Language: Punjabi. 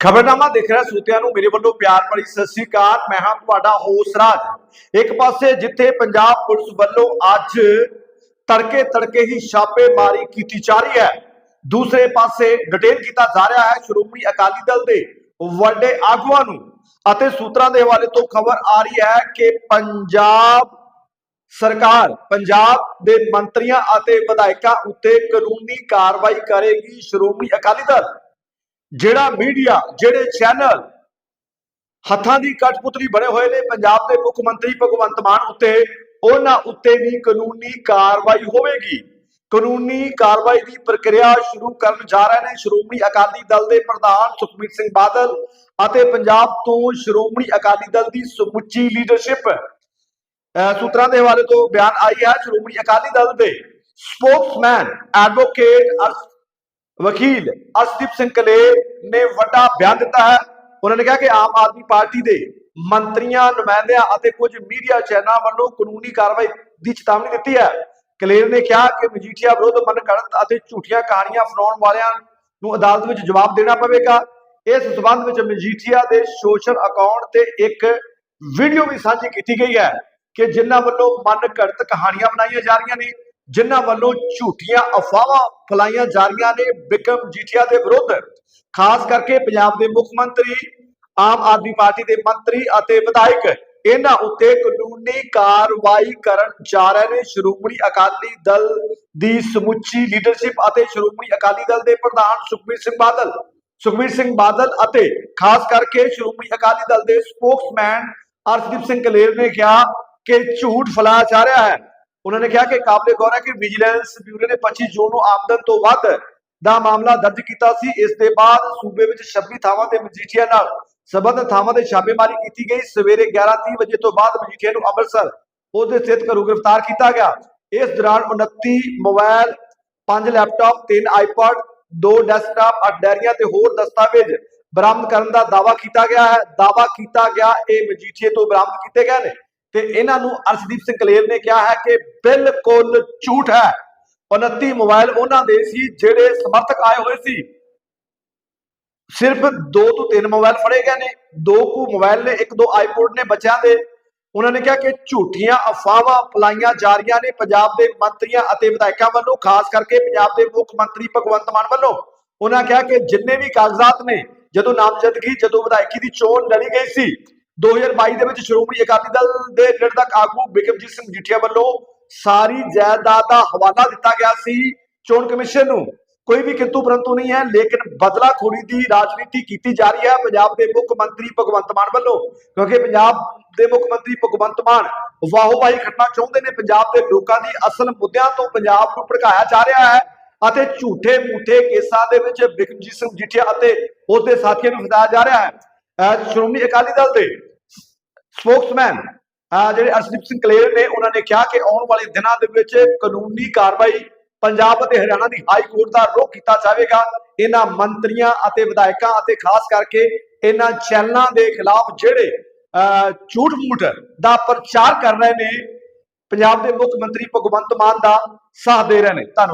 ਖਬਰਨਾਮਾ ਦੇਖ ਰਿਹਾ ਸਰੋਤਿਆਂ ਨੂੰ, ਮੇਰੇ ਵੱਲੋਂ ਪਿਆਰ ਭਰੀ ਸਤਿ ਸ੍ਰੀ ਅਕਾਲ, ਮੈਂ ਹਾਂ ਤੁਹਾਡਾ ਹੋਸ ਰਾਜ। ਇੱਕ ਪਾਸੇ ਜਿੱਥੇ ਪੰਜਾਬ ਪੁਲਿਸ ਵੱਲੋਂ ਅੱਜ ਤੜਕੇ ਤੜਕੇ ਹੀ ਛਾਪੇਮਾਰੀ ਕੀਤੀ ਜਾ ਰਹੀ ਹੈ, ਦੂਸਰੇ ਪਾਸੇ ਡਿਟੇਲ ਕੀਤਾ ਜਾ ਰਿਹਾ ਹੈ ਸ਼੍ਰੋਮਣੀ ਅਕਾਲੀ ਦਲ ਦੇ ਵੱਡੇ ਆਗੂਆਂ ਨੂੰ ਅਤੇ ਸੂਤਰਾਂ ਦੇ ਹਵਾਲੇ ਤੋਂ ਖਬਰ ਆ ਰਹੀ ਹੈ ਕਿ ਪੰਜਾਬ ਸਰਕਾਰ, ਪੰਜਾਬ ਦੇ ਮੰਤਰੀਆਂ ਅਤੇ ਵਿਧਾਇਕਾਂ ਉੱਤੇ ਕਾਨੂੰਨੀ ਕਾਰਵਾਈ ਕਰੇਗੀ ਸ਼੍ਰੋਮਣੀ ਅਕਾਲੀ ਦਲ। ਜਿਹੜਾ ਮੀਡੀਆ ਜਿਹੜੇ ਚੈਨਲ ਹੱਥਾਂ ਦੀ ਕਠਪੁਤਲੀ ਬਣੇ ਹੋਏ ਨੇ, ਪੰਜਾਬ ਦੇ ਮੁੱਖ ਮੰਤਰੀ ਭਗਵੰਤ ਮਾਨ ਉੱਤੇ, ਉਹਨਾਂ ਉੱਤੇ ਵੀ ਕਾਨੂੰਨੀ ਕਾਰਵਾਈ ਹੋਵੇਗੀ। ਕਾਨੂੰਨੀ ਕਾਰਵਾਈ ਦੀ ਪ੍ਰਕਿਰਿਆ ਸ਼ੁਰੂ ਕਰਨ ਜਾ ਰਹੇ ਨੇ ਸ਼੍ਰੋਮਣੀ ਅਕਾਲੀ ਦਲ ਦੇ ਪ੍ਰਧਾਨ ਸੁਖਬੀਰ ਸਿੰਘ ਬਾਦਲ ਅਤੇ ਪੰਜਾਬ ਤੋਂ ਸ਼੍ਰੋਮਣੀ ਅਕਾਲੀ ਦਲ ਦੀ ਸਮੁੱਚੀ ਲੀਡਰਸ਼ਿਪ ਅਹ ਸੂਤਰਾਂ ਦੇ ਹਵਾਲੇ ਤੋਂ ਬਿਆਨ ਆਈ ਹੈ, ਸ਼੍ਰੋਮਣੀ ਅਕਾਲੀ ਦਲ ਦੇ ਸਪੋਕਸਮੈਨ ਐਡਵੋਕੇਟ ਵਕੀਲ ਅਸਦੀਪ ਸਿੰਘ ਕਲੇਰ ਨੇ ਵੱਡਾ ਬਿਆਨ ਦਿੱਤਾ ਹੈ। ਉਹਨਾਂ ਨੇ ਕਿਹਾ ਕਿ ਆਮ ਆਦਮੀ ਪਾਰਟੀ ਦੇ ਮੰਤਰੀਆਂ, ਨੁਮਾਇੰਦਿਆਂ ਅਤੇ ਕੁਝ ਮੀਡੀਆ ਚੈਨਲਾਂ ਵੱਲੋਂ ਕਾਨੂੰਨੀ ਕਾਰਵਾਈ ਦੀ ਚੇਤਾਵਨੀ ਦਿੱਤੀ ਹੈ। ਕਲੇਰ ਨੇ ਕਿਹਾ ਕਿ ਮਜੀਠੀਆ ਵਿਰੁੱਧ ਮਨਗੜਤ ਅਤੇ ਝੂਠੀਆਂ ਕਹਾਣੀਆਂ ਫਲਾਉਣ ਵਾਲਿਆਂ ਨੂੰ ਅਦਾਲਤ ਵਿੱਚ ਜਵਾਬ ਦੇਣਾ ਪਵੇਗਾ। ਇਸ ਸਬੰਧ ਵਿੱਚ ਮਜੀਠੀਆ ਦੇ ਸੋਸ਼ਲ ਅਕਾਊਂਟ ਤੇ ਇੱਕ ਵੀਡੀਓ ਵੀ ਸਾਂਝੀ ਕੀਤੀ ਗਈ ਹੈ ਕਿ ਜਿਨ੍ਹਾਂ ਵੱਲੋਂ ਮਨ ਘੜਤ ਕਹਾਣੀਆਂ ਬਣਾਈਆਂ ਜਾ ਰਹੀਆਂ ਨੇ। ਜਿਨ੍ਹਾਂ ਵੱਲੋਂ ਝੂਠੀਆਂ ਅਫਵਾਹਾਂ ਫੈਲਾਈਆਂ ਜਾ ਰਹੀਆਂ ਨੇ ਬਿਕਰਮ ਜੀਠੀਆ ਦੇ ਵਿਰੁੱਧ, ਖਾਸ ਕਰਕੇ ਪੰਜਾਬ ਦੇ ਮੁੱਖ ਮੰਤਰੀ, ਆਮ ਆਦਮੀ ਪਾਰਟੀ ਦੇ ਮੰਤਰੀ ਅਤੇ ਵਿਧਾਇਕ, ਇਹਨਾਂ ਉੱਤੇ ਕਾਨੂੰਨੀ ਕਾਰਵਾਈ ਕਰਨ ਜਾ ਰਹੇ ਨੇ। ਸ਼੍ਰੋਮਣੀ ਅਕਾਲੀ ਦਲ ਦੀ ਸਮੁੱਚੀ ਲੀਡਰਸ਼ਿਪ ਅਤੇ ਸ਼੍ਰੋਮਣੀ ਅਕਾਲੀ ਦਲ ਦੇ ਪ੍ਰਧਾਨ ਸੁਖਬੀਰ ਸਿੰਘ ਬਾਦਲ, ਸੁਖਬੀਰ ਸਿੰਘ ਬਾਦਲ ਅਤੇ ਖਾਸ ਕਰਕੇ ਸ਼੍ਰੋਮਣੀ ਅਕਾਲੀ ਦਲ ਦੇ ਸਪੋਕਸਮੈਨ ਅਰਸ਼ਦੀਪ ਸਿੰਘ ਕਲੇਰ ਨੇ ਕਿਹਾ ਕਿ ਝੂਠ ਫੈਲਾਇਆ ਜਾ ਰਿਹਾ ਹੈ। ਉਹਨਾਂ ਨੇ ਕਿਹਾ ਕਿ ਕਾਬਲੇ ਗੌਰ ਹੈ ਕਿ ਵਿਜੀਲੈਂਸ ਬਿਊਰੋ ਨੇ 25 ਜੂਨ ਨੂੰ ਆਮਦਨ ਤੋਂ ਵੱਧ ਦਾ ਮਾਮਲਾ ਦਰਜ ਕੀਤਾ ਸੀ ਇਸ ਦੇ ਬਾਅਦ ਸੂਬੇ ਵਿੱਚ 26 ਥਾਵਾਂ ਤੇ ਮਜੀਠੀਆ ਨਾਲ ਸਬੰਧਤ ਥਾਵਾਂ ਤੇ ਛਾਪੇਮਾਰੀ ਕੀਤੀ ਗਈ ਸਵੇਰੇ 11:30 ਵਜੇ ਤੋਂ ਬਾਅਦ ਮਜੀਠੀਆ ਨੂੰ ਅੰਮ੍ਰਿਤਸਰ ਉਹਦੇ ਸਥਿਤ ਘਰੋਂ ਗ੍ਰਿਫਤਾਰ ਕੀਤਾ ਗਿਆ ਇਸ ਦੌਰਾਨ 29 ਮੋਬਾਈਲ 5 ਲੈਪਟਾਪ 3 ਆਈਪੋਡ 2 ਡੈਸਕਟਾਪ 8 ਡੈਰੀਆਂ ਤੇ ਹੋਰ ਦਸਤਾਵੇਜ਼ ਬਰਾਮਦ ਕਰਨ ਦਾ ਦਾਵਾ ਕੀਤਾ ਗਿਆ ਹੈ ਦਾਵਾ ਕੀਤਾ ਗਿਆ ਇਹ ਮਜੀਠੀਏ ਤੋਂ ਬਰਾਮਦ ਕੀਤੇ ਗਏ ਨੇ ਤੇ ਇਹਨਾਂ ਨੂੰ ਅਰਸ਼ਦੀਪ ਸਿੰਘ ਕਲੇਰ ਨੇ ਕਿਹਾ ਹੈ ਕਿ ਬਿਲਕੁਲ ਝੂਠ ਹੈ। 29 ਮੋਬਾਈਲ ਉਹਨਾਂ ਦੇ ਸੀ ਜਿਹੜੇ ਸਮਰਥਕ ਆਏ ਹੋਏ ਸੀ। ਸਿਰਫ 2 ਤੋਂ 3 ਮੋਬਾਈਲ ਫੜੇ ਗਏ ਨੇ। ਦੋ ਕੁ ਮੋਬਾਈਲ ਨੇ, ਇੱਕ ਦੋ ਆਈਪੋਡ ਨੇ ਬੱਚਿਆਂ ਦੇ। ਉਹਨਾਂ ਨੇ ਕਿਹਾ ਕਿ ਝੂਠੀਆਂ ਅਫਵਾਹਾਂ ਫਲਾਈਆਂ ਜਾ ਰਹੀਆਂ ਨੇ ਪੰਜਾਬ ਦੇ ਮੰਤਰੀਆਂ ਅਤੇ ਵਿਧਾਇਕਾਂ ਵੱਲੋਂ, ਖਾਸ ਕਰਕੇ ਪੰਜਾਬ ਦੇ ਮੁੱਖ ਮੰਤਰੀ ਭਗਵੰਤ ਮਾਨ ਵੱਲੋਂ। ਉਹਨਾਂ ਕਿਹਾ ਕਿ ਜਿੰਨੇ ਵੀ ਕਾਗਜ਼ਾਤ ਨੇ, ਜਦੋਂ ਨਾਮਜ਼ਦਗੀ, ਜਦੋਂ ਵਿਧਾਇਕੀ ਦੀ ਚੋਣ ਲੜੀ ਗਈ ਸੀ 2022 ਦੇ ਵਿੱਚ ਸ਼੍ਰੋਮਣੀ ਅਕਾਲੀ ਦਲ ਦੇ ਨਿਰਦਕ ਆਗੂ ਬਿਕਰਮਜੀਤ ਸਿੰਘ ਜੀਠੀਆ ਵੱਲੋਂ ਸਾਰੀ ਜਾਇਦਾਦ ਦਾ ਹਵਾਲਾ ਦਿੱਤਾ ਗਿਆ ਸੀ ਚੋਣ ਕਮਿਸ਼ਨ ਨੂੰ। ਕੋਈ ਵੀ ਕਿੰਤੂ ਪਰੰਤੂ ਨਹੀਂ ਹੈ, ਲੇਕਿਨ ਬਦਲਾਖੋਰੀ ਦੀ ਰਾਜਨੀਤੀ ਕੀਤੀ ਜਾ ਰਹੀ ਹੈ ਪੰਜਾਬ ਦੇ ਮੁੱਖ ਮੰਤਰੀ ਭਗਵੰਤ ਮਾਨ ਵੱਲੋਂ, ਕਿਉਂਕਿ ਪੰਜਾਬ ਦੇ ਮੁੱਖ ਮੰਤਰੀ ਭਗਵੰਤ ਮਾਨ ਵਾਹੋਬਾਈ ਖੱਟਣਾ ਚਾਹੁੰਦੇ ਨੇ। ਪੰਜਾਬ ਦੇ ਲੋਕਾਂ ਦੀ ਅਸਲ ਮੁੱਦਿਆਂ ਤੋਂ ਪੰਜਾਬ ਨੂੰ ਭੜਕਾਇਆ ਜਾ ਰਿਹਾ ਹੈ ਅਤੇ ਝੂਠੇ ਮੂਠੇ ਕੇਸਾਂ ਦੇ ਵਿੱਚ ਬਿਕਰਮਜੀਤ ਸਿੰਘ ਜੀਠੀਆ ਅਤੇ ਉਸਦੇ ਸਾਥੀਆਂ ਨੂੰ ਫਸਾਇਆ ਜਾ ਰਿਹਾ ਹੈ। ਸ਼੍ਰੋਮਣੀ ਅਕਾਲੀ ਦਲ ਦੇ ਸਪੋਕਸਮੈਨ ਜਿਹੜੇ ਅਰਸ਼ਦੀਪ ਸਿੰਘ ਕਲੇਰ ਨੇ ਉਹਨਾਂ ਨੇ ਕਿਹਾ ਕਿ ਆਉਣ ਵਾਲੇ ਦਿਨਾਂ ਦੇ ਵਿੱਚ ਕਾਨੂੰਨੀ ਕਾਰਵਾਈ ਪੰਜਾਬ ਅਤੇ ਹਰਿਆਣਾ ਦੀ ਹਾਈ ਕੋਰਟ ਦਾ ਰੁਖ ਕੀਤਾ ਜਾਵੇਗਾ। ਇਹਨਾਂ ਮੰਤਰੀਆਂ ਅਤੇ ਵਿਧਾਇਕਾਂ ਅਤੇ ਖਾਸ ਕਰਕੇ ਇਹਨਾਂ ਚੈਨਲਾਂ ਦੇ ਖਿਲਾਫ ਜਿਹੜੇ ਅਹ, ਝੂਠ ਮੂਠ ਦਾ ਪ੍ਰਚਾਰ ਕਰ ਰਹੇ ਨੇ ਪੰਜਾਬ ਦੇ ਮੁੱਖ ਮੰਤਰੀ ਭਗਵੰਤ ਮਾਨ ਦਾ ਸਾਥ ਦੇ ਰਹੇ ਨੇ। ਧੰਨਵਾਦ।